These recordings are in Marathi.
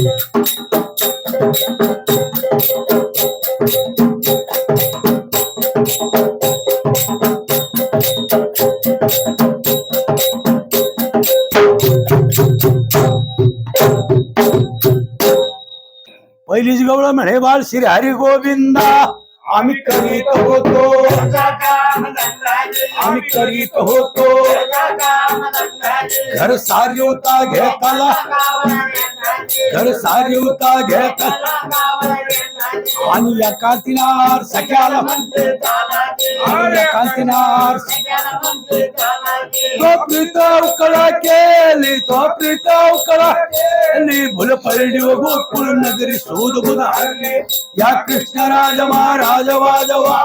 पहिलीच गवळ म्हणे बाळ श्री हरी गोविंदा आम्ही करीत होतो. आम्ही करीत होतो. घर सारी होता घेताला. घर सारी होता घेताला आणि या कांतीनार सख्याला आणि या कांतीनार तो प्रीत उकळा केली तो प्रीत उकळा केली. भुल पडली व गोकुळ नगरी शोध बुध या कृष्णराज महाराज वाजवा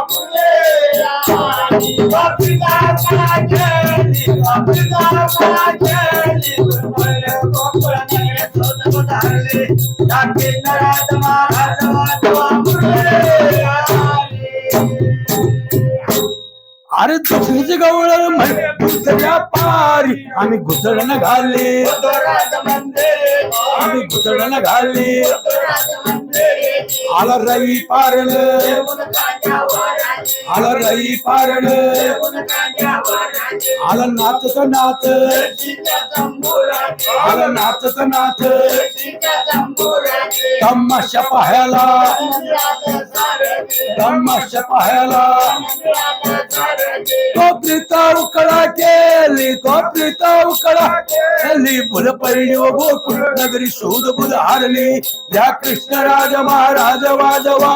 अरे दुसरीच गवळ म्हणे पारी. आम्ही घुसळण घालले. आम्ही घुसळण घालले. आला रवी पारण आलं रवी पारण. आलं नाचत नाच आलं नाचत नाच तमाशा पाहायला. तमाशा पाहायला. तो प्रीता उकळा केली तो प्रीता उकळा केली. फुल पडली व गोकुळ नगरी शोध बुध हारली. या कृष्णराज महाराज वाजवा.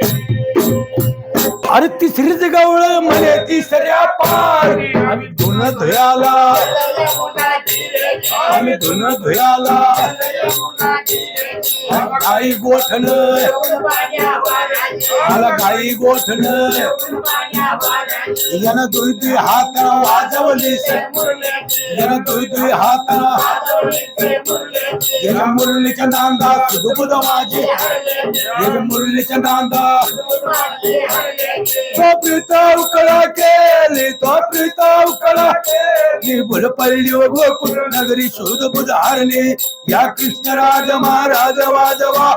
अरे तिसरीच गवळ मले तिसऱ्या पार. आम्ही धुन धुयाला आम्ही धुन धुयाला गाई गोठण. मला गाई गोठण. यानं दुई तुई हात वाजवलीस यानं दुई तुई हात याच्या मुरलीच्या नांदा दुबुद माझे याच्या मुरलीच्या नांदा. तो प्रीत उकळा केली तो उकळा केली. भुल पडली व गोकुळ नगरी शोध बुध हारली. या कृष्णराज महाराज वाजवा.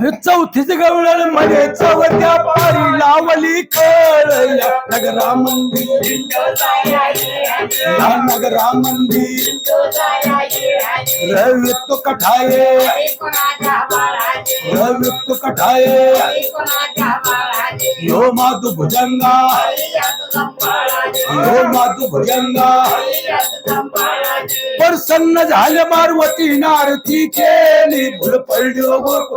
अरे चौथीच गवळमध्ये म्हणजे चौथ्या पारी लावली कळ नगरा मंदिर. नगरा मंदिर. रवी तो कठाये. रवी तो कठाये. यो मातु भुजंगा. यो मातु भुजंगा. प्रसन्न झाले मारवती नारती केली भुल पडली हो व